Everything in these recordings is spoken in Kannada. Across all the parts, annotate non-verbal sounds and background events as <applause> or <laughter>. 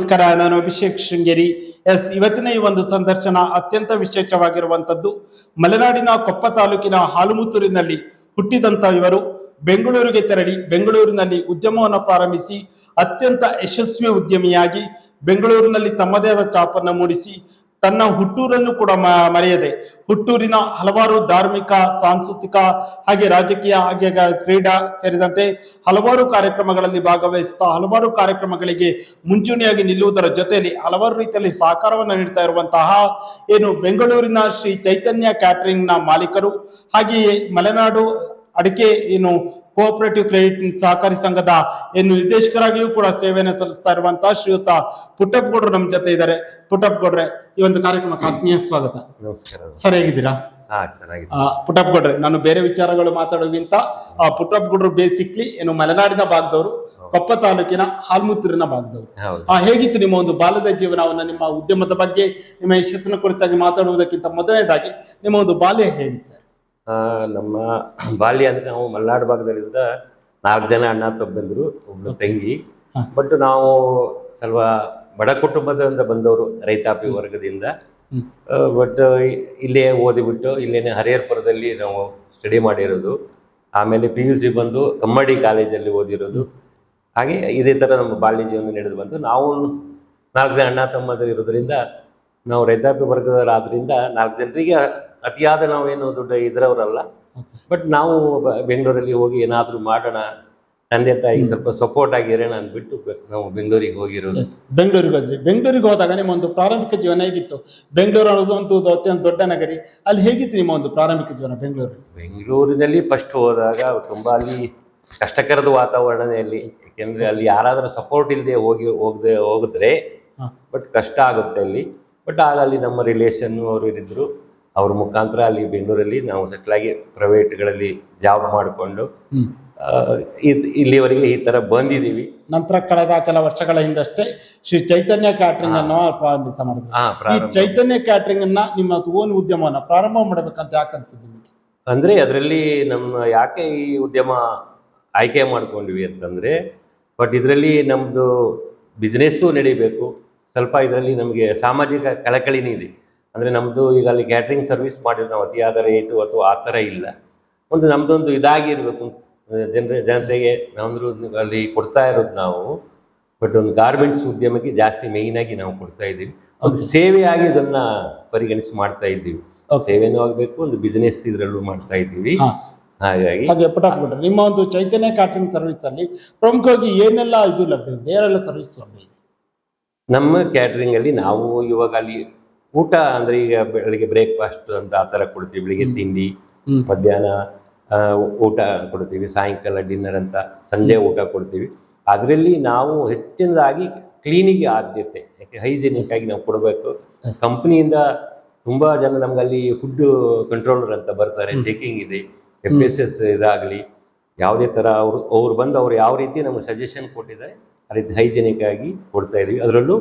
ನಮಸ್ಕಾರ, ನಾನು ಅಭಿಷೇಕ್ ಶೃಂಗೇರಿ. ಎಸ್, ಇವತ್ತಿನ ಈ ಒಂದು ಸಂದರ್ಶನ ಅತ್ಯಂತ ವಿಶೇಷವಾಗಿರುವಂತದ್ದು ಮಲೆನಾಡಿನ ಕೊಪ್ಪ ತಾಲೂಕಿನ ಹಾಲುಮುತ್ತೂರಿನಲ್ಲಿ ಹುಟ್ಟಿದಂತ ಇವರು. ಬೆಂಗಳೂರಿಗೆ ತೆರಳಿ ಬೆಂಗಳೂರಿನಲ್ಲಿ ಉದ್ಯಮವನ್ನು ಪ್ರಾರಂಭಿಸಿ ಅತ್ಯಂತ ಯಶಸ್ವಿ ಉದ್ಯಮಿಯಾಗಿ ಬೆಂಗಳೂರಿನಲ್ಲಿ ತಮ್ಮದೇ ಆದ ಚಾಪನ್ನು ಮೂಡಿಸಿ ತನ್ನ ಹುಟ್ಟೂರನ್ನು ಕೂಡ ಮರೆಯದೆ. ಹುಟ್ಟೂರಿನ ಹಲವಾರು ಧಾರ್ಮಿಕ, ಸಾಂಸ್ಕೃತಿಕ ಹಾಗೆ ರಾಜಕೀಯ ಹಾಗೆ ಕ್ರೀಡಾ ಸೇರಿದಂತೆ ಹಲವಾರು ಕಾರ್ಯಕ್ರಮಗಳಲ್ಲಿ ಭಾಗವಹಿಸ್ತಾ ಹಲವಾರು ಕಾರ್ಯಕ್ರಮಗಳಿಗೆ ಮುಂಚೂಣಿಯಾಗಿ ನಿಲ್ಲುವುದರ ಜೊತೆಯಲ್ಲಿ ಹಲವಾರು ರೀತಿಯಲ್ಲಿ ಸಹಕಾರವನ್ನು ನೀಡ್ತಾ ಇರುವಂತಹ ಏನು ಬೆಂಗಳೂರಿನ ಶ್ರೀ ಚೈತನ್ಯ ಕ್ಯಾಟರಿಂಗ್ ಮಾಲೀಕರು, ಹಾಗೆಯೇ ಮಲೆನಾಡು ಅಡಿಕೆ ಏನು ಕೋಆಪರೇಟಿವ್ ಕ್ರೆಡಿಟ್ ಸಹಕಾರಿ ಸಂಘದ ಏನು ನಿರ್ದೇಶಕರಾಗಿಯೂ ಕೂಡ ಸೇವೆಯನ್ನು ಸಲ್ಲಿಸ್ತಾ ಇರುವಂತಹ ಶ್ರೀಯುತ ಪುಟ್ಟಪ್ಪಗೌಡರು ನಮ್ಮ ಜೊತೆ ಇದ್ದಾರೆ. ಪುಟ್ಟಪ್ಪಗೌಡ್ರೆ ಈ ಒಂದು ಕಾರ್ಯಕ್ರಮಕ್ಕೆ ಆತ್ಮೀಯ ಸ್ವಾಗತ. ನಮಸ್ಕಾರ. ಸರ್ ಹೇಗಿದ್ದೀರಾ? ಪುಟ್ಟಪ್ಪಗೌಡ್ರೆ ನಾನು ಬೇರೆ ವಿಚಾರಗಳು ಮಾತಾಡೋಕ್ಕಿಂತ ಆ, ಪುಟ್ಟಪ್ಪಗೌಡ್ರು ಬೇಸಿಕ್ಲಿ ಏನು ಮಲೆನಾಡಿನ ಭಾಗದವರು ಕೊಪ್ಪ ತಾಲೂಕಿನ ಹಾಲ್ಮುತ್ತೂರಿನ ಭಾಗದವರು. ಆ ಹೇಗಿತ್ತು ನಿಮ್ಮ ಒಂದು ಬಾಲ್ಯದ ಜೀವನವನ್ನ ನಿಮ್ಮ ಉದ್ಯಮದ ಬಗ್ಗೆ ನಿಮ್ಮ ಯಶಸ್ಸಿನ ಕುರಿತಾಗಿ ಮಾತಾಡುವುದಕ್ಕಿಂತ ಮೊದಲನೇದಾಗಿ ನಿಮ್ಮ ಒಂದು ಬಾಲ್ಯ ಹೇಗಿತ್ತು ಸರ್? ನಮ್ಮ ಬಾಲ್ಯ ಅಂದ್ರೆ ನಾವು ಮಲೆನಾಡು ಭಾಗದಲ್ಲಿದ್ದ ನಾಲ್ಕು ಜನ ಅಣ್ಣ ತಬ್ಬಂದ್ರು ಒಬ್ಬ ತಂಗಿ. ಬಟ್ ನಾವು ಸ್ವಲ್ಪ ಬಡ ಕುಟುಂಬದಿಂದ ಬಂದವರು ರೈತಾಪಿ ವರ್ಗದಿಂದ. ಬಟ್ ಇಲ್ಲೇ ಓದಿಬಿಟ್ಟು ಇಲ್ಲೇನೆ ಹರಿಹರಪುರದಲ್ಲಿ ನಾವು ಸ್ಟಡಿ ಮಾಡಿರೋದು. ಆಮೇಲೆ ಪಿ ಯು ಸಿ ಬಂದು ಕಮ್ಮಡಿ ಕಾಲೇಜಲ್ಲಿ ಓದಿರೋದು. ಹಾಗೆ ಇದೇ ಥರ ನಮ್ಮ ಬಾಲ್ಯ ಜೀವನ ನಡೆದು ಬಂತು ನಾವು ನಾಲ್ಕು ಜನ ಅಣ್ಣ ತಮ್ಮಂದಿರು ಇರೋದ್ರಿಂದ ನಾವು ರೈತಾಪಿ ವರ್ಗದವರಾದ್ರಿಂದ ನಾಲ್ಕು ಜನರಿಗೆ ಅತಿಯಾದ ನಾವೇನು ದೊಡ್ಡ ಇದರವರಲ್ಲ. ಬಟ್ ನಾವು ಬೆಂಗಳೂರಲ್ಲಿ ಹೋಗಿ ಏನಾದರೂ ಮಾಡೋಣ ತಂದೆ ತಾಯಿ ಸ್ವಲ್ಪ ಸಪೋರ್ಟ್ ಆಗಿರೋಣ ಅಂದ್ಬಿಟ್ಟು ನಾವು ಬೆಂಗಳೂರಿಗೆ ಹೋಗಿರೋದು. ಬೆಂಗಳೂರಿಗೆ ಹೋದ್ರಿ ಬೆಂಗಳೂರಿಗೆ ಹೋದಾಗ ನಿಮ್ಮ ಒಂದು ಪ್ರಾರಂಭಿಕ ಜೀವನ ಹೇಗಿತ್ತು? ಬೆಂಗಳೂರು ಅನ್ನೋದು ಒಂದು ಅತ್ಯಂತ ದೊಡ್ಡ ನಗರಿ. ಅಲ್ಲಿ ಹೇಗಿತ್ತು ನಿಮ್ಮ ಒಂದು ಪ್ರಾರಂಭಿಕ ಜೀವನ ಬೆಂಗಳೂರು? ಬೆಂಗಳೂರಿನಲ್ಲಿ ಫಸ್ಟ್ ಹೋದಾಗ ತುಂಬ ಅಲ್ಲಿ ಕಷ್ಟಕರದ ವಾತಾವರಣದಲ್ಲಿ ಯಾಕೆಂದ್ರೆ ಯಾಕೆಂದರೆ ಅಲ್ಲಿ ಯಾರಾದರೂ ಸಪೋರ್ಟ್ ಇಲ್ಲದೆ ಹೋಗಿ ಹೋಗದೆ ಹೋಗಿದ್ರೆ ಬಟ್ ಕಷ್ಟ ಆಗುತ್ತೆ ಅಲ್ಲಿ. ಬಟ್ ಆಗ ಅಲ್ಲಿ ನಮ್ಮ ರಿಲೇಷನ್ ಅವರು ಇರಿದ್ರು ಅವ್ರ ಮುಖಾಂತರ ಅಲ್ಲಿ ಬೆಂಗಳೂರಲ್ಲಿ ನಾವು ಸೆಟ್ಲಾಗಿ ಪ್ರೈವೇಟ್ಗಳಲ್ಲಿ ಜಾಬ್ ಮಾಡಿಕೊಂಡು ಇಲ್ಲಿವರೆಗೆ ಈ ತರ ಬಂದಿದ್ದೀವಿ. ನಂತರ ಕಳೆದ ಕೆಲ ವರ್ಷಗಳ ಹಿಂದಷ್ಟೇ ಶ್ರೀ ಚೈತನ್ಯ ಕ್ಯಾಟ್ರಿಂಗ್ ಅನ್ನು ಪ್ರಾರಂಭಿಸ ಮಾಡಿದ್ರು. ಈ ಚೈತನ್ಯ ಕ್ಯಾಟರಿಂಗ್ ಅನ್ನ ನಿಮ್ಮ ಓನ್ ಉದ್ಯಮವನ್ನ ಪ್ರಾರಂಭ ಮಾಡಬೇಕಂತ ಯಾಕೆ ಅನ್ಸಿದ್ದು ಅಂದ್ರೆ ಅಂದರೆ ಅದರಲ್ಲಿ ನಮ್ಮ ಯಾಕೆ ಈ ಉದ್ಯಮ ಆಯ್ಕೆ ಮಾಡ್ಕೊಂಡ್ವಿ ಅಂತಂದ್ರೆ ಬಟ್ ಇದರಲ್ಲಿ ನಮ್ಮದು ಬಿಸ್ನೆಸ್ಸು ನಡಿಬೇಕು. ಸ್ವಲ್ಪ ಇದರಲ್ಲಿ ನಮಗೆ ಸಾಮಾಜಿಕ ಕಳಕಳಿನೂ ಇದೆ. ಅಂದರೆ ನಮ್ಮದು ಈಗ ಅಲ್ಲಿ ಕ್ಯಾಟ್ರಿಂಗ್ ಸರ್ವಿಸ್ ಮಾಡಿದ್ರೆ ನಾವು ಅತಿಯಾದ ರೇಟು ಅಥವಾ ಆ ಥರ ಇಲ್ಲ. ಒಂದು ನಮ್ಮದೊಂದು ಇದಾಗಿರಬೇಕು. ಜನರ ಜನತೆಗೆ ನಮ್ದು ಅಲ್ಲಿ ಕೊಡ್ತಾ ಇರೋದು ನಾವು ಬಟ್ ಒಂದು ಗಾರ್ಮೆಂಟ್ಸ್ ಉದ್ಯಮಕ್ಕೆ ಜಾಸ್ತಿ ಮೇಯ್ನಾಗಿ ನಾವು ಕೊಡ್ತಾ ಇದ್ದೀವಿ. ಒಂದು ಸೇವೆಯಾಗಿ ಇದನ್ನ ಪರಿಗಣಿಸಿ ಮಾಡ್ತಾ ಇದ್ದೀವಿ. ಸೇವೆನೂ ಆಗಬೇಕು ಒಂದು ಬಿಸ್ನೆಸ್ ಇದರಲ್ಲೂ ಮಾಡ್ತಾ ಇದ್ದೀವಿ. ಹಾಗಾಗಿ ಹಾಗೆ ನಿಮ್ಮ ಒಂದು ಚೈತನ್ಯ ಕ್ಯಾಟರಿಂಗ್ ಸರ್ವಿಸ್ ಅಲ್ಲಿ ಪ್ರಮುಖವಾಗಿ ಏನೆಲ್ಲ ಇದು ಲಭ್ಯ ಇದೆ? ಏನೆಲ್ಲ ಸರ್ವಿಸ್ ಲಭ್ಯ ಇದೆ? ನಮ್ಮ ಕ್ಯಾಟ್ರಿಂಗ್ ಅಲ್ಲಿ ನಾವು ಇವಾಗ ಅಲ್ಲಿ ಊಟ ಅಂದ್ರೆ ಈಗ ಬೆಳಿಗ್ಗೆ ಬ್ರೇಕ್ಫಾಸ್ಟ್ ಅಂತ ಆ ತರ ಕೊಡ್ತೀವಿ. ಬೆಳಿಗ್ಗೆ ತಿಂಡಿ ಮಧ್ಯಾಹ್ನ ಊಟ ಕೊಡ್ತೀವಿ. ಸಾಯಂಕಾಲ ಡಿನ್ನರ್ ಅಂತ ಸಂಜೆ ಊಟ ಕೊಡ್ತೀವಿ. ಅದರಲ್ಲಿ ನಾವು ಹೆಚ್ಚಿನದಾಗಿ ಕ್ಲೀನಿಗೆ ಆದ್ಯತೆ ಯಾಕೆ ಹೈಜಿನಿಕ್ ಆಗಿ ನಾವು ಕೊಡಬೇಕು. ಕಂಪ್ನಿಯಿಂದ ತುಂಬಾ ಜನ ನಮ್ಗೆ ಅಲ್ಲಿ ಫುಡ್ ಕಂಟ್ರೋಲರ್ ಅಂತ ಬರ್ತಾರೆ ಚೆಕಿಂಗ್ ಇದೆ ಎಫ್ ಎಸ್ ಎಸ್ ಇದಾಗಲಿ ಯಾವುದೇ ತರ ಅವರು ಅವ್ರು ಬಂದು ಅವ್ರು ಯಾವ ರೀತಿ ನಮಗೆ ಸಜೆಷನ್ ಕೊಟ್ಟಿದ್ದಾರೆ ಆ ರೀತಿ ಹೈಜಿನಿಕ್ ಆಗಿ ಕೊಡ್ತಾ ಇದೀವಿ. ಅದರಲ್ಲೂ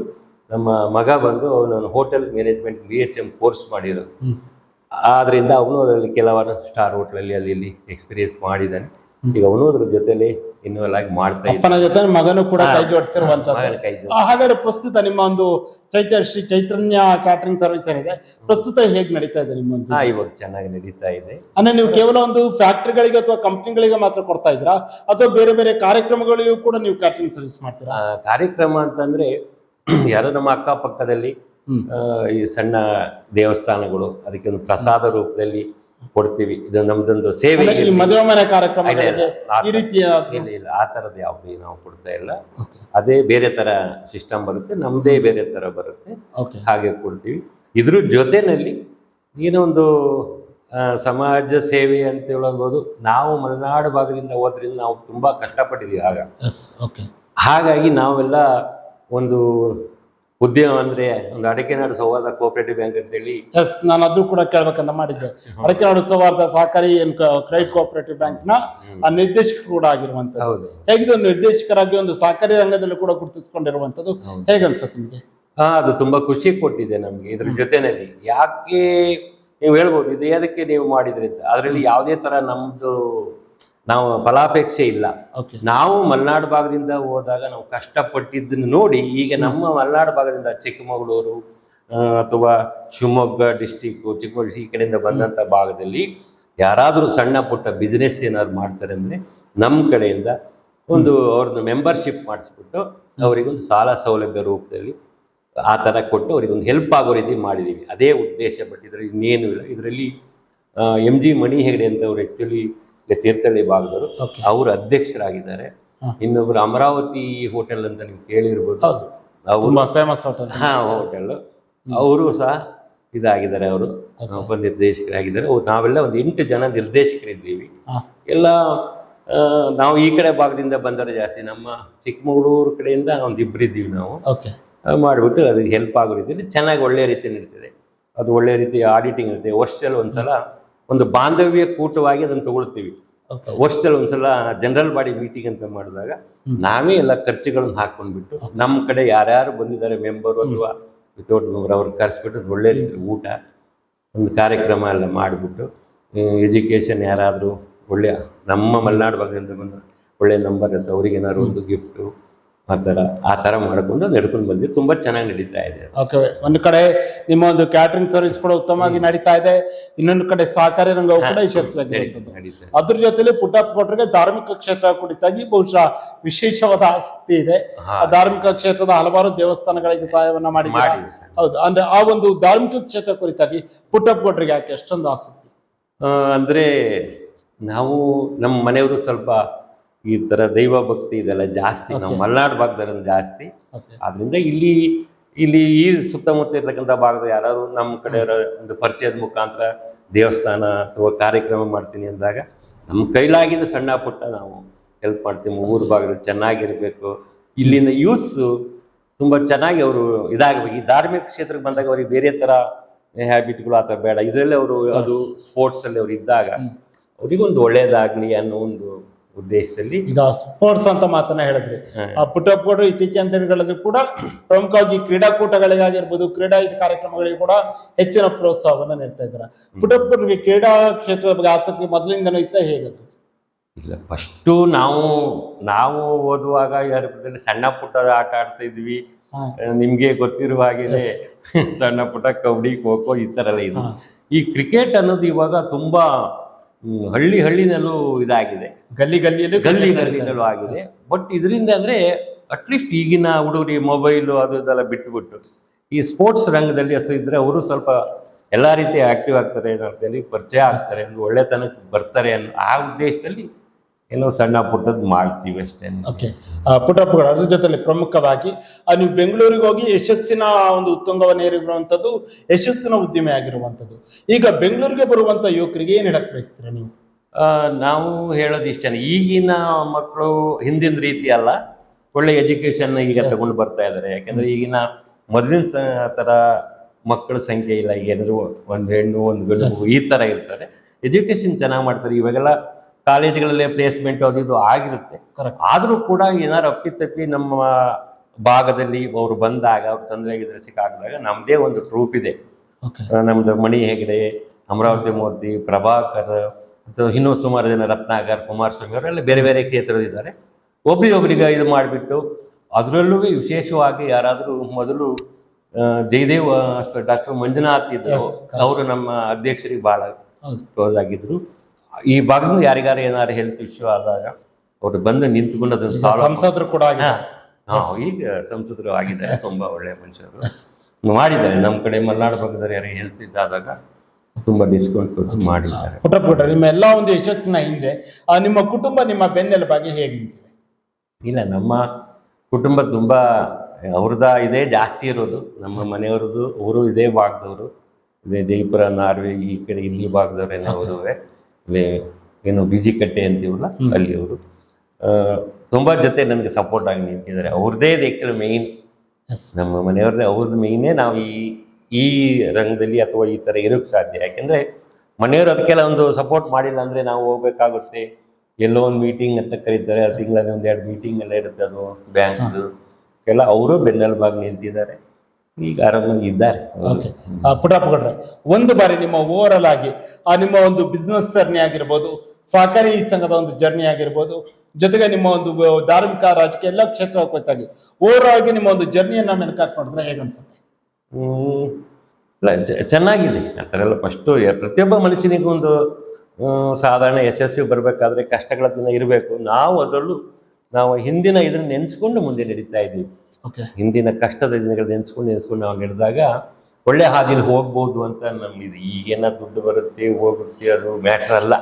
ನಮ್ಮ ಮಗ ಬಂದು ಅವನು hotel management B H M course ಮಾಡಿರೋದು. ಆದ್ರಿಂದ ಅವನು ಅದರಲ್ಲಿ ಕೆಲವಾರು ಸ್ಟಾರ್ ಹೋಟ್ಲಲ್ಲಿ ಅಲ್ಲಿ ಇಲ್ಲಿ ಎಕ್ಸ್ಪೀರಿಯನ್ಸ್ ಮಾಡಿದ್ದಾನೆ ಈಗ ಅವನು ಅದ್ರ ಜೊತೆಲಿ ಇನ್ವಾಲ್ವ್ ಆಗಿ ಮಾಡ್ತಾ ಅಪ್ಪನ ಜೊತೆ ಮಗನು ಕೂಡ. ಕೈ ಹಾಗಾದ್ರೆ ಪ್ರಸ್ತುತ ನಿಮ್ಮ ಒಂದು ಚೈತ್ರ ಶ್ರೀ ಚೈತನ್ಯ ಕ್ಯಾಟರಿಂಗ್ ಸರ್ವಿಸ್ ಏನಿದೆ ಪ್ರಸ್ತುತ ಹೇಗೆ ನಡೀತಾ ಇದೆ ನಿಮ್ಮ ಒಂದು ಇವಾಗ ಚೆನ್ನಾಗಿ ನಡೀತಾ ಇದೆ. ಅಂದ್ರೆ ನೀವು ಕೇವಲ ಒಂದು ಫ್ಯಾಕ್ಟರಿಗಳಿಗೆ ಅಥವಾ ಕಂಪ್ನಿಗಳಿಗೆ ಮಾತ್ರ ಕೊಡ್ತಾ ಇದ್ರಾ ಅಥವಾ ಬೇರೆ ಬೇರೆ ಕಾರ್ಯಕ್ರಮಗಳಿಗೂ ಕೂಡ ನೀವು ಕ್ಯಾಟರಿಂಗ್ ಸರ್ವಿಸ್ ಮಾಡ್ತೀರಾ? ಕಾರ್ಯಕ್ರಮ ಅಂತಂದ್ರೆ ಯಾರೋ ನಮ್ಮ ಅಕ್ಕಪಕ್ಕದಲ್ಲಿ. ಈ ಸಣ್ಣ ದೇವಸ್ಥಾನಗಳು ಅದಕ್ಕೆ ಒಂದು ಪ್ರಸಾದ ರೂಪದಲ್ಲಿ ಕೊಡ್ತೀವಿ. ಇದು ನಮ್ದೊಂದು ಸೇವೆ ಈ ರೀತಿಯ ಇಲ್ಲ ಇಲ್ಲ. ಆ ಥರದ್ದು ಯಾವುದು ನಾವು ಕೊಡ್ತಾ ಇಲ್ಲ. ಅದೇ ಬೇರೆ ತರ ಸಿಸ್ಟಮ್ ಬರುತ್ತೆ ನಮ್ದೇ ಬೇರೆ ತರ ಬರುತ್ತೆ. ಹಾಗೆ ಕೊಡ್ತೀವಿ. ಇದ್ರ ಜೊತೆನಲ್ಲಿ ಏನೋ ಒಂದು ಸಮಾಜ ಸೇವೆ ಅಂತ ಹೇಳಬಹುದು. ನಾವು ಮಲೆನಾಡು ಭಾಗದಿಂದ ಹೋದ್ರಿಂದ ನಾವು ತುಂಬಾ ಕಷ್ಟಪಟ್ಟಿದ್ದೀವಿ ಆಗ. ಹಾಗಾಗಿ ನಾವೆಲ್ಲ ಒಂದು ಉದ್ಯಮ ಅಂದ್ರೆ ಒಂದು ಅಡಕೆನಾಡು ಸೌಹಾರ್ದ ಕೋಆಪರೇಟಿವ್ ಬ್ಯಾಂಕ್ ಅಂತೇಳಿ. ಎಸ್ ನಾನು ಅದು ಕೂಡ ಕೇಳ್ಬೇಕಂತ ಮಾಡಿದ್ದೆ. ಅಡಕೆ ನಾಡು ಸೌಹಾರ್ದ ಸಹಕಾರಿ ಕ್ರೆಡಿಟ್ ಕೋಆಪರೇಟಿವ್ ಬ್ಯಾಂಕ್ನ ಆ ನಿರ್ದೇಶಕ ಕೂಡ ಆಗಿರುವಂತದ್ದು ಹೇಗಿದೆ ಒಂದು ನಿರ್ದೇಶಕರಾಗಿ ಒಂದು ಸಹಕಾರಿ ರಂಗದಲ್ಲಿ ಕೂಡ ಗುರುತಿಸಿಕೊಂಡಿರುವಂತದ್ದು. ಹೇಗನ್ಸುತ್ತೆ ನಿಮಗೆ? ಹಾ ಅದು ತುಂಬಾ ಖುಷಿ ಕೊಟ್ಟಿದೆ ನಮ್ಗೆ ಇದ್ರ ಜೊತೆನಲ್ಲಿ. ಯಾಕೆ ನೀವು ಹೇಳ್ಬೋದು ಇದು ಯಾವುದಕ್ಕೆ ನೀವು ಮಾಡಿದ್ರಿ ಅದರಲ್ಲಿ ಯಾವುದೇ ತರ ನಮ್ದು ನಾವು ಫಲಾಪೇಕ್ಷೆ ಇಲ್ಲ. ಓಕೆ ನಾವು ಮಲೆನಾಡು ಭಾಗದಿಂದ ಹೋದಾಗ ನಾವು ಕಷ್ಟಪಟ್ಟಿದ್ದನ್ನು ನೋಡಿ ಈಗ ನಮ್ಮ ಮಲೆನಾಡು ಭಾಗದಿಂದ ಚಿಕ್ಕಮಗಳೂರು ಅಥವಾ ಶಿವಮೊಗ್ಗ ಡಿಸ್ಟಿಕ್ ಚಿಕ್ಕಮಗಳೂರು ಈ ಕಡೆಯಿಂದ ಬಂದಂಥ ಭಾಗದಲ್ಲಿ ಯಾರಾದರೂ ಸಣ್ಣ ಪುಟ್ಟ ಬಿಸ್ನೆಸ್ ಏನಾದ್ರು ಮಾಡ್ತಾರೆ ಅಂದರೆ ನಮ್ಮ ಕಡೆಯಿಂದ ಒಂದು ಅವ್ರದ್ದು ಮೆಂಬರ್ಶಿಪ್ ಮಾಡಿಸ್ಬಿಟ್ಟು ಅವರಿಗೊಂದು ಸಾಲ ಸೌಲಭ್ಯ ರೂಪದಲ್ಲಿ ಆ ಥರ ಕೊಟ್ಟು ಅವರಿಗೊಂದು ಹೆಲ್ಪ್ ಆಗೋ ರೀತಿ ಮಾಡಿದ್ದೀವಿ ಅದೇ ಉದ್ದೇಶ ಬಟ್ ಇದರಲ್ಲಿ ಇನ್ನೇನು ಇಲ್ಲ. ಇದರಲ್ಲಿ ಎಂ ಜಿ ಮಣಿ ಹೆಗಡೆ ಅಂತ ಅವರು ಆ್ಯಕ್ಚುಲಿ ತೀರ್ಥಹಳ್ಳಿ ಭಾಗದವರು ಅವರು ಅಧ್ಯಕ್ಷರಾಗಿದ್ದಾರೆ. ಇನ್ನೊಬ್ರು ಅಮರಾವತಿ ಹೋಟೆಲ್ ಅಂತ ನೀವು ಕೇಳಿರ್ಬೋದು. ತುಂಬಾ ಫೇಮಸ್ ಹೋಟೆಲ್ ಹಾ ಹೋಟೆಲ್. ಅವರು ಸಹ ಇದಾಗಿದ್ದಾರೆ ಅವರು. ಒಬ್ಬ ನಿರ್ದೇಶಕರಾಗಿದ್ದಾರೆ ನಾವೆಲ್ಲ ಒಂದು ಎಂಟು ಜನ ನಿರ್ದೇಶಕರಿದ್ದೀವಿ. ಎಲ್ಲ ನಾವು ಈ ಕಡೆ ಭಾಗದಿಂದ ಬಂದರೆ ಜಾಸ್ತಿ. ನಮ್ಮ ಚಿಕ್ಕಮಗಳೂರು ಕಡೆಯಿಂದ ಒಂದು ಇಬ್ಬರು ಇದ್ದೀವಿ ನಾವು. ಮಾಡಿಬಿಟ್ಟು ಅದಕ್ಕೆ ಹೆಲ್ಪ್ ಆಗೋ ರೀತಿಯಲ್ಲಿ ಚೆನ್ನಾಗಿ ಒಳ್ಳೆ ರೀತಿ ನಡೀತದೆ. ಅದು ಒಳ್ಳೆ ರೀತಿ ಆಡಿಟಿಂಗ್ ಇರುತ್ತೆ. ವರ್ಷದಲ್ಲಿ ಒಂದ್ಸಲ ಒಂದು ಬಾಂಧವ್ಯ ಕೂಟವಾಗಿ ಅದನ್ನು ತಗೊಳ್ತೀವಿ. ವರ್ಷದಲ್ಲಿ ಒಂದ್ಸಲ ಜನರಲ್ ಬಾಡಿ ಮೀಟಿಂಗ್ ಅಂತ ಮಾಡಿದಾಗ ನಾವೇ ಎಲ್ಲ ಖರ್ಚುಗಳನ್ನು ಹಾಕೊಂಡ್ಬಿಟ್ಟು ನಮ್ಮ ಕಡೆ ಯಾರ್ಯಾರು ಬಂದಿದ್ದಾರೆ ಮೆಂಬರ್ ಅಥವಾ ವಿತೌಟ್ ಮೆಂಬರ್ ಅವ್ರಿಗೆ ಕರೆಸ್ಬಿಟ್ಟು ಒಳ್ಳೆ ರೀತಿ ಊಟ ಒಂದು ಕಾರ್ಯಕ್ರಮ ಎಲ್ಲ ಮಾಡಿಬಿಟ್ಟು ಎಜುಕೇಷನ್ ಯಾರಾದರೂ ಒಳ್ಳೆಯ ನಮ್ಮ ಮಲೆನಾಡು ಭಾಗದಿಂದ ಬಂದ ಒಳ್ಳೆ ನಂಬರ್ ಅಂತ ಅವ್ರಿಗೆ ಏನಾದ್ರು ಒಂದು ಗಿಫ್ಟು ಆ ಥರ ಆ ಥರ ಮಾಡಿಕೊಂಡು ನಡ್ಕೊಂಡು ಬಂದು ತುಂಬಾ ಚೆನ್ನಾಗಿ ನಡೀತಾ ಇದೆ ಓಕೆ ಒಂದು ಕಡೆ ನಿಮ್ಮ ಒಂದು ಕ್ಯಾಟ್ರಿಂಗ್ ಸರ್ವಿಸ್ ಕೂಡ ಉತ್ತಮವಾಗಿ ನಡೀತಾ ಇದೆ. ಇನ್ನೊಂದು ಕಡೆ ಸಹಕಾರಿ ರಂಗವು ಕೂಡ ಯಶಸ್ವಿಯಾಗಿ. ಅದ್ರ ಜೊತೆಲಿ ಪುಟ್ಟಪ್ಪ ಕೊಟ್ರಿಗೆ ಧಾರ್ಮಿಕ ಕ್ಷೇತ್ರ ಕುರಿತಾಗಿ ಬಹುಶಃ ವಿಶೇಷವಾದ ಆಸಕ್ತಿ ಇದೆ. ಆ ಧಾರ್ಮಿಕ ಕ್ಷೇತ್ರದ ಹಲವಾರು ದೇವಸ್ಥಾನಗಳಿಗೆ ಸಹಾಯವನ್ನ ಮಾಡಿ ಹೌದು ಅಂದ್ರೆ ಆ ಒಂದು ಧಾರ್ಮಿಕ ಕ್ಷೇತ್ರ ಕುರಿತಾಗಿ ಪುಟ್ಟಪ್ಪ ಕೊಟ್ರಿಗೆ ಯಾಕೆ ಎಷ್ಟೊಂದು ಆಸಕ್ತಿ? ಅಂದ್ರೆ ನಾವು ನಮ್ಮ ಮನೆಯವರು ಸ್ವಲ್ಪ ಈ ತರ ದೈವ ಭಕ್ತಿ ಇದೆಲ್ಲ ಜಾಸ್ತಿ ನಾವು ಮಲ್ನಾಡ್ ಭಾಗದಲ್ಲಿ ಜಾಸ್ತಿ. ಆದ್ರಿಂದ ಇಲ್ಲಿ ಇಲ್ಲಿ ಈ ಸುತ್ತಮುತ್ತ ಇರ್ತಕ್ಕಂಥ ಭಾಗದ ಯಾರು ನಮ್ಮ ಕಡೆ ಒಂದು ಪರಿಚಯದ ಮುಖಾಂತರ ದೇವಸ್ಥಾನ ಅಥವಾ ಕಾರ್ಯಕ್ರಮ ಮಾಡ್ತೀನಿ ಅಂದಾಗ ನಮ್ಮ ಕೈಲಾಗಿದ್ದು ಸಣ್ಣ ಪುಟ್ಟ ನಾವು ಹೆಲ್ಪ್ ಮಾಡ್ತೀವಿ. ಊರ ಭಾಗದಲ್ಲಿ ಚೆನ್ನಾಗಿರ್ಬೇಕು. ಇಲ್ಲಿನ ಯೂತ್ಸು ತುಂಬ ಚೆನ್ನಾಗಿ ಅವರು ಇದಾಗಬೇಕು. ಈ ಧಾರ್ಮಿಕ ಕ್ಷೇತ್ರಕ್ಕೆ ಬಂದಾಗ ಅವ್ರಿಗೆ ಬೇರೆ ಥರ ಹ್ಯಾಬಿಟ್ಗಳು ಆ ಥರ ಬೇಡ. ಇದರಲ್ಲಿ ಅವರು ಅದು ಸ್ಪೋರ್ಟ್ಸಲ್ಲಿ ಅವ್ರು ಇದ್ದಾಗ ಅವರಿಗೊಂದು ಒಳ್ಳೇದಾಗಲಿ ಅನ್ನೋ ಒಂದು ಉದ್ದೇಶದಲ್ಲಿ ಈಗ ಸ್ಪೋರ್ಟ್ಸ್ ಅಂತ ಮಾತನ್ನ ಹೇಳಿದ್ರಿ. ಆ ಕೊಟ್ರು ಇತ್ತೀಚಿನ ದಿನಗಳಲ್ಲಿ ಕೂಡ ಪ್ರಮುಖವಾಗಿ ಕ್ರೀಡಾಕೂಟಗಳಿಗಾಗಿರ್ಬೋದು ಕ್ರೀಡಾ ಕಾರ್ಯಕ್ರಮಗಳಿಗೆ ಕೂಡ ಹೆಚ್ಚಿನ ಪ್ರೋತ್ಸಾಹವನ್ನು ನೀಡ್ತಾ ಇದ್ದಾರೆ. ಕೊಟ್ರಿಗೆ ಕ್ರೀಡಾ ಕ್ಷೇತ್ರದ ಬಗ್ಗೆ ಆಸಕ್ತಿ ಮೊದಲಿಂದನೂ ಇತ್ತ ಹೇಗದು ಇಲ್ಲ ಫಸ್ಟು ನಾವು ನಾವು ಓದುವಾಗ ಯಾರು ಸಣ್ಣ ಪುಟ್ಟದ ಆಟ ಆಡ್ತಾ ಇದ್ವಿ. ನಿಮ್ಗೆ ಗೊತ್ತಿರುವ ಹಾಗೆ <laughs> ಸಣ್ಣ ಪುಟ್ಟ ಕಬಡ್ಡಿ ಖೋ ಖೋ ಈ ಥರ ಎಲ್ಲ ಇದೆ ಈ ಕ್ರಿಕೆಟ್ ಅನ್ನೋದು ಇವಾಗ ತುಂಬಾ ಹಳ್ಳಿ ಹಳ್ಳಿನಲ್ಲೂ ಇದಾಗಿದೆ. ಗಲ್ಲಿ ಗಲ್ಲಿಯಲ್ಲಿ ಗಲ್ಲಿ ಗಲ್ಲಿನಲ್ಲೂ ಆಗಿದೆ. ಬಟ್ ಇದರಿಂದ ಅಂದ್ರೆ ಅಟ್ಲೀಸ್ಟ್ ಈಗಿನ ಹುಡುಗರಿ ಮೊಬೈಲು ಅದು ಇದೆಲ್ಲ ಬಿಟ್ಟುಬಿಟ್ಟು ಈ ಸ್ಪೋರ್ಟ್ಸ್ ರಂಗದಲ್ಲಿ ಹೆಸರು ಇದ್ದರೆ ಅವರು ಸ್ವಲ್ಪ ಎಲ್ಲ ರೀತಿ ಆಕ್ಟಿವ್ ಆಗ್ತಾರೆ ಅನ್ನೋ ಪರಿಚಯ ಆಗ್ತಾರೆ ಒಳ್ಳೆತನಕ್ಕೆ ಬರ್ತಾರೆ ಅನ್ನೋ ಆ ಉದ್ದೇಶದಲ್ಲಿ ಏನೋ ಸಣ್ಣ ಪುಟ್ಟದ್ದು ಮಾಡ್ತೀವಿ ಅಷ್ಟೇ. ಓಕೆ ಪುಟ್ಟಪ್ಪಗಳು ಅದ್ರ ಜೊತೆಲಿ ಪ್ರಮುಖವಾಗಿ ಆ, ನೀವು ಬೆಂಗಳೂರಿಗೆ ಹೋಗಿ ಯಶಸ್ಸಿನ ಒಂದು ಉತ್ತುಂಗವನ್ನು ಏರಿರುವಂಥದ್ದು ಯಶಸ್ಸಿನ ಉದ್ದಿಮೆ ಆಗಿರುವಂಥದ್ದು. ಈಗ ಬೆಂಗಳೂರಿಗೆ ಬರುವಂಥ ಯುವಕರಿಗೆ ಏನು ಹೇಳಕ್ಕೆ ಬಯಸ್ತೀರಾ ನೀವು? ಆ, ನಾವು ಹೇಳೋದು ಇಷ್ಟೇ ಈಗಿನ ಮಕ್ಕಳು ಹಿಂದಿನ ರೀತಿ ಅಲ್ಲ ಒಳ್ಳೆ ಎಜುಕೇಶನ್ ಈಗ ತಗೊಂಡು ಬರ್ತಾ ಇದ್ದಾರೆ ಯಾಕಂದ್ರೆ ಈಗಿನ ಮೊದಲಿನ ಸ- ತರ ಮಕ್ಕಳ ಸಂಖ್ಯೆ ಇಲ್ಲ ಈಗ ಏನಾದ್ರು ಒಂದು ಹೆಣ್ಣು ಒಂದು ಗಂಡು ಈ ತರ ಇರ್ತಾರೆ. ಎಜುಕೇಶನ್ ಚೆನ್ನಾಗಿ ಮಾಡ್ತಾರೆ. ಇವಾಗೆಲ್ಲ ಕಾಲೇಜ್ಗಳಲ್ಲೇ ಪ್ಲೇಸ್ಮೆಂಟ್ ಅದು ಇದು ಆಗಿರುತ್ತೆ. ಆದರೂ ಕೂಡ ಏನಾರು ಅಪ್ಪಿತಪ್ಪಿ ನಮ್ಮ ಭಾಗದಲ್ಲಿ ಅವರು ಬಂದಾಗ ಅವ್ರು ಇದ್ರ ಸಿಕ್ಕಾಗದಾಗ ನಮ್ಮದೇ ಒಂದು ಟ್ರೂಪ್ ಇದೆ. ನಮ್ದು ಮಣಿ ಹೆಗಡೆ ಅಮರಾವತಿ ಮೂರ್ತಿ ಪ್ರಭಾಕರ್ ಇನ್ನೂ ಸುಮಾರು ಜನ ರತ್ನಾಕರ್ ಕುಮಾರಸ್ವಾಮಿ ಅವರೆಲ್ಲ ಬೇರೆ ಬೇರೆ ಕ್ಷೇತ್ರದಿದ್ದಾರೆ ಒಬ್ರಿಗೊಬ್ರಿಗೆ ಇದು ಮಾಡಿಬಿಟ್ಟು ಅದರಲ್ಲೂ ವಿಶೇಷವಾಗಿ ಯಾರಾದರೂ ಮೊದಲು ಜಯದೇವ್ ಡಾಕ್ಟರ್ ಮಂಜುನಾಥ್ ಇದ್ದರು. ಅವರು ನಮ್ಮ ಅಧ್ಯಕ್ಷರಿಗೆ ಭಾಳ ಕ್ಲೋಸ್ ಆಗಿದ್ರು ಈ ಭಾಗದಿಂದ ಯಾರಿಗಾರು ಏನಾದ್ರು ಹೆಲ್ತ್ ಇಶ್ಯೂ ಆದಾಗ ಅವರು ಬಂದು ನಿಂತ್ಕೊಂಡು ಅದನ್ನು ಸಂಸದರು ಕೂಡ ಆಗಿದೆ ಹಾ ಈಗ ಸಂಸದರು ಆಗಿದ್ದಾರೆ. ತುಂಬಾ ಒಳ್ಳೆಯ ಮನುಷ್ಯರು. ಮಾಡಿದ್ದಾರೆ. ನಮ್ಮ ಕಡೆ ಮಲೆನಾಡು ಭಾಗದಲ್ಲಿ ಯಾರಿಗೆ ಹೆಲ್ತ್ ಇದ್ದಾದಾಗ ತುಂಬಾ ಡಿಸ್ಕೌಂಟ್ ಕೊಟ್ಟು ಮಾಡಿದ್ದಾರೆ. ಪುಟ್ಟ ಪುಟ್ಟ ನಿಮ್ಮ ಎಲ್ಲ ಒಂದು ಯಶಸ್ಸಿನ ಹಿಂದೆ ನಿಮ್ಮ ಕುಟುಂಬ ನಿಮ್ಮ ಬೆನ್ನೆಲುಬಾಗಿ ಹೇಗೆ ನಿಂತಿದೆ? ಇಲ್ಲ ನಮ್ಮ ಕುಟುಂಬ ತುಂಬಾ ಅವ್ರದ ಇದೇ ಜಾಸ್ತಿ ಇರೋದು. ನಮ್ಮ ಮನೆಯವ್ರದ್ದು ಅವರು ಇದೇ ಭಾಗದವರು. ಇದೇ ಜೈಪುರ ನಾರ್ವೆ ಈ ಕಡೆ ಇಲ್ಲಿ ಭಾಗದವ್ರೆ ಅವರು ಏನು ಬಿಜಿ ಕಟ್ಟೆ ಅಂತೀವಲ್ಲ. ಅಲ್ಲಿ ಅವರು ತುಂಬಾ ಜೊತೆ ನನಗೆ ಸಪೋರ್ಟ್ ಆಗಿ ನಿಂತಿದ್ದಾರೆ. ಅವ್ರದ್ದೇ ಆ್ಯಕ್ಚುಲಿ ಮೇಯ್ನ್ ನಮ್ಮ ಮನೆಯವ್ರದ್ದೇ ಅವ್ರದ್ದು ಮೇಯ್ನೇ ನಾವು ಈ ಈ ರಂಗದಲ್ಲಿ ಅಥವಾ ಈ ಥರ ಇರೋಕ್ಕೆ ಸಾಧ್ಯ. ಯಾಕೆಂದರೆ ಮನೆಯವರು ಅದಕ್ಕೆಲ್ಲ ಒಂದು ಸಪೋರ್ಟ್ ಮಾಡಿಲ್ಲ ಅಂದರೆ ನಾವು ಹೋಗ್ಬೇಕಾಗುತ್ತೆ. ಎಲ್ಲೋ ಒಂದು ಮೀಟಿಂಗ್ ಅಂತ ಕರೀತಾರೆ. ಆ ತಿಂಗಳಲ್ಲಿ ಒಂದು ಎರಡು ಮೀಟಿಂಗ್ ಎಲ್ಲ ಇರುತ್ತೆ ಅದು ಬ್ಯಾಂಕ್ದು. ಎಲ್ಲ ಅವರು ಬೆನ್ನೆಲುಬಾಗಿ ನಿಂತಿದ್ದಾರೆ. ಈಗ ಇದ್ದಾರೆ. ಓಕೆ. ಪುಟ್ಟಪ್ಪ ಕೊಟ್ರೆ ಒಂದು ಬಾರಿ ನಿಮ್ಮ ಓವರಲ್ ಆಗಿ ಆ ನಿಮ್ಮ ಒಂದು ಬಿಸ್ನೆಸ್ ಜರ್ನಿ ಆಗಿರ್ಬೋದು ಸಹಕಾರಿ ಸಂಘದ ಒಂದು ಜರ್ನಿ ಆಗಿರ್ಬೋದು ಜೊತೆಗೆ ನಿಮ್ಮ ಒಂದು ಧಾರ್ಮಿಕ ರಾಜಕೀಯ ಎಲ್ಲ ಕ್ಷೇತ್ರ ಕುರಿತಾಗಿ ಓವರ್ ಆಗಿ ನಿಮ್ಮ ಒಂದು ಜರ್ನಿಯನ್ನ ಮೆಲುಕು ಹಾಕಿ ನೋಡಿದ್ರೆ ಹೇಗನ್ಸುತ್ತೆ. ಇಲ್ಲ ಚೆನ್ನಾಗಿದೆ. ಆ ಥರ ಎಲ್ಲ ಫಸ್ಟು ಪ್ರತಿಯೊಬ್ಬ ಮನುಷ್ಯನಿಗೂ ಒಂದು ಸಾಧಾರಣ ಯಶಸ್ವಿ ಬರಬೇಕಾದ್ರೆ ಕಷ್ಟಗಳ ದಿನ ಇರಬೇಕು. ನಾವು ಅದರಲ್ಲೂ ನಾವು ಹಿಂದಿನ ಇದನ್ನ ನೆನೆಸ್ಕೊಂಡು ಮುಂದೆ ನಡೀತಾ ಇದ್ವಿ. ಓಕೆ ಹಿಂದಿನ ಕಷ್ಟದ ದಿನಗಳು ನೆನೆಸ್ಕೊಂಡು ನೆನೆಸ್ಕೊಂಡು ನಾವು ನಡೆದಾಗ ಒಳ್ಳೆ ಹಾದಿಲಿ ಹೋಗ್ಬೋದು ಅಂತ ನಮ್ಗೆ ಈಗೇನ ದುಡ್ಡು ಬರುತ್ತೆ ಹೋಗುತ್ತೆ ಅದು ಮ್ಯಾಟ್ರ್ ಅಲ್ಲ.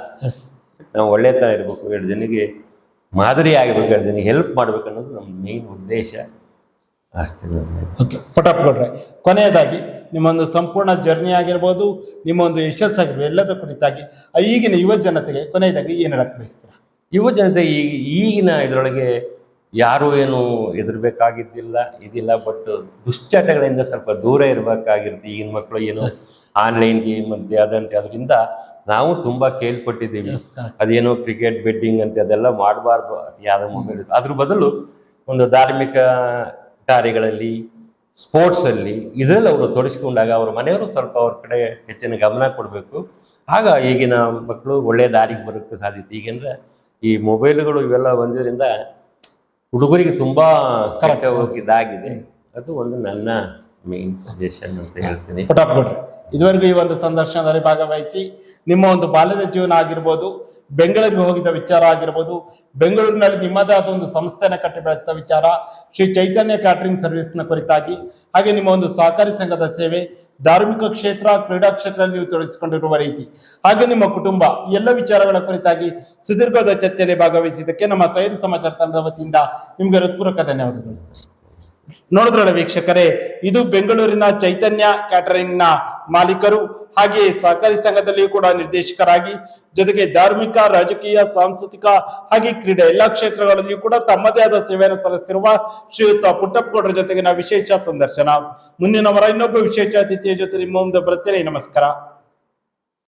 ನಾವು ಒಳ್ಳೆ ಥರ ಇರಬೇಕು ಎರಡು ಜನಕ್ಕೆ ಮಾದರಿ ಆಗಬೇಕು ಎರಡು ಜನಕ್ಕೆ ಹೆಲ್ಪ್ ಮಾಡ್ಬೇಕು ಅನ್ನೋದು ನಮ್ಮ ಮೇನ್ ಉದ್ದೇಶ. ಅಷ್ಟೇ ಓಕೆ ಪಟಾಪ್ ಕೊಡ್ರೆ ಕೊನೆಯದಾಗಿ ನಿಮ್ಮೊಂದು ಸಂಪೂರ್ಣ ಜರ್ನಿ ಆಗಿರ್ಬೋದು ನಿಮ್ಮ ಒಂದು ಯಶಸ್ಸಾಗಿರ್ಬೋದು ಎಲ್ಲದ ಕುರಿತಾಗಿ ಈಗಿನ ಯುವ ಜನತೆಗೆ ಕೊನೆಯದಾಗಿ ಏನು ಹೇಳಕ್ ಬಯಸ್ತೀರಾ? ಯುವ ಜನತೆ ಈಗ ಈಗಿನ ಇದರೊಳಗೆ ಯಾರು ಏನು ಹೆದರ್ಬೇಕಾಗಿದ್ದಿಲ್ಲ ಇದಿಲ್ಲ ಬಟ್ ದುಶ್ಚಟಗಳಿಂದ ಸ್ವಲ್ಪ ದೂರ ಇರಬೇಕಾಗಿರುತ್ತೆ ಈಗಿನ ಮಕ್ಕಳು ಏನು ಆನ್ಲೈನ್ ಗೇಮ್ ಅಂತೆ ಅದಂತೆ. ಅದರಿಂದ ನಾವು ತುಂಬಾ ಕೇಳ್ಪಟ್ಟಿದ್ದೀವಿ. ಅದೇನೋ ಕ್ರಿಕೆಟ್ ಬೆಟ್ಟಿಂಗ್ ಅಂತ ಅದೆಲ್ಲ ಮಾಡಬಾರ್ದು. ಯಾವುದೋ ಮೊಬೈಲ್ ಅದ್ರ ಬದಲು ಒಂದು ಧಾರ್ಮಿಕ ಕಾರ್ಯಗಳಲ್ಲಿ ಸ್ಪೋರ್ಟ್ಸ್ ಅಲ್ಲಿ ಇದರಲ್ಲಿ ಅವರು ತೊಡಗಿಸ್ಕೊಂಡಾಗ ಅವ್ರ ಮನೆಯವರು ಸ್ವಲ್ಪ ಅವ್ರ ಕಡೆ ಹೆಚ್ಚಿನ ಗಮನ ಕೊಡಬೇಕು. ಆಗ ಈಗಿನ ಮಕ್ಕಳು ಒಳ್ಳೆಯ ದಾರಿಗೆ ಬರೋಕ್ಕೆ ಸಾಧ್ಯತೆ. ಈಗೆಂದ್ರೆ ಈ ಮೊಬೈಲ್ಗಳು ಇವೆಲ್ಲ ಬಂದಿದ್ರಿಂದ ಹುಡುಗರಿಗೆ ತುಂಬಾ ಇದಾಗಿದೆ ಅದು ಒಂದು ನನ್ನ ಮೇನ್ ಸಜೆಷನ್ ಅಂತ ಹೇಳ್ತೀನಿ. ಇದುವರೆಗೂ ಈ ಒಂದು ಸಂದರ್ಶನದಲ್ಲಿ ಭಾಗವಹಿಸಿ ನಿಮ್ಮ ಒಂದು ಬಾಲ್ಯದ ಜೀವನ ಆಗಿರ್ಬೋದು ಬೆಂಗಳೂರಿಗೆ ಹೋಗಿದ್ದ ವಿಚಾರ ಆಗಿರ್ಬೋದು ಬೆಂಗಳೂರಿನಲ್ಲಿ ನಿಮ್ಮದೇ ಆದ ಒಂದು ಸಂಸ್ಥೆನ ಕಟ್ಟಿ ಬೆಳೆಸಿದ ವಿಚಾರ ಶ್ರೀ ಚೈತನ್ಯ ಕ್ಯಾಟರಿಂಗ್ ಸರ್ವಿಸ್ನ ಕುರಿತಾಗಿ ಹಾಗೆ ನಿಮ್ಮ ಒಂದು ಸಹಕಾರಿ ಸಂಘದ ಸೇವೆ ಧಾರ್ಮಿಕ ಕ್ಷೇತ್ರ, ಕ್ರೀಡಾ ಕ್ಷೇತ್ರದಲ್ಲಿ ನೀವು ತೊಡಗಿಸಿಕೊಂಡಿರುವ ರೀತಿ. ಹಾಗೆ ನಿಮ್ಮ ಕುಟುಂಬ ಎಲ್ಲ ವಿಚಾರಗಳ ಕುರಿತಾಗಿ ಸುದೀರ್ಘದ ಚರ್ಚೆಯಲ್ಲಿ ಭಾಗವಹಿಸಿದ್ದಕ್ಕೆ ನಮ್ಮ ತೈರು ಸಮಾಚಾರ ತಂಡದ ವತಿಯಿಂದ ನಿಮ್ಗೆ ಹೃತ್ಪೂರ್ವಕ ಧನ್ಯವಾದಗಳು. ನೋಡಿದ್ರಲ್ಲ ವೀಕ್ಷಕರೇ, ಇದು ಬೆಂಗಳೂರಿನ ಚೈತನ್ಯ ಕ್ಯಾಟರಿಂಗ್ನ ಮಾಲೀಕರು ಹಾಗೆ ಸಹಕಾರಿ ಸಂಘದಲ್ಲಿಯೂ ಕೂಡ ನಿರ್ದೇಶಕರಾಗಿ ಜೊತೆಗೆ ಧಾರ್ಮಿಕ, ರಾಜಕೀಯ, ಸಾಂಸ್ಕೃತಿಕ ಹಾಗೆ ಕ್ರೀಡೆ ಎಲ್ಲಾ ಕ್ಷೇತ್ರಗಳಲ್ಲಿಯೂ ಕೂಡ ತಮ್ಮದೇ ಆದ ಸೇವೆಯನ್ನು ಸಲ್ಲಿಸುತ್ತಿರುವ ಶ್ರೀಯುತ ಪುಟ್ಟಪ್ಪಗೌಡರ ನಾವು ವಿಶೇಷ ಸಂದರ್ಶನ. ಮುಂದಿನ ವಾರ ಇನ್ನೊಬ್ಬ ವಿಶೇಷ ಅತಿಥಿಯ ಜೊತೆ ನಿಮ್ಮ ಮುಂದೆ ಬರುತ್ತೇನೆ. ನಮಸ್ಕಾರ.